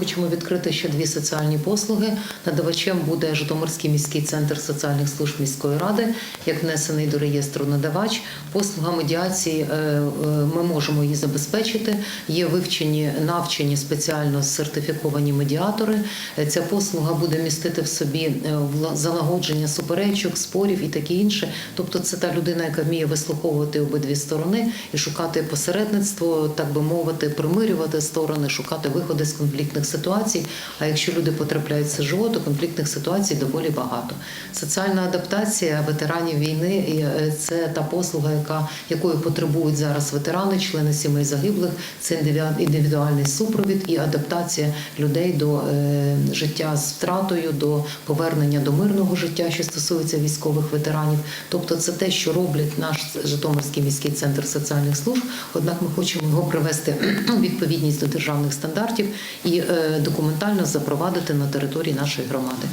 хочемо відкрити ще дві соціальні послуги. Надавачем буде Житомирський міський центр соціальних служб міської ради, як внесений до реєстру надавач. Послуга медіації е, е, ми можемо її забезпечити. Є вивчені навчені спеціально сертифіковані медіатори. Е, Ця послуга буде містити в собі залагодження суперечок, спорів і таке інше. Тобто, це та людина, яка вміє вислуховувати обидві сторони і шукати посередництво, так би мовити, примирювати сторони, шукати виходи з конфліктних ситуацій. А якщо люди потрапляють в СЖО, то конфліктних ситуацій доволі багато. Соціальна адаптація ветеранів війни е, це та послуга, яка якої потребують зараз ветерани, члени сімей загиблих. Це індивідуальний супровід і адаптація людей до е, життя з втратою, до повернення до мирного життя, що стосується військових ветеранів. Тобто, це те, що роблять наш Житомирський міський центр соціальних служб. Однак ми хочемо його привести у відповідність до державних стандартів і е, документально запровадити на території нашої громади.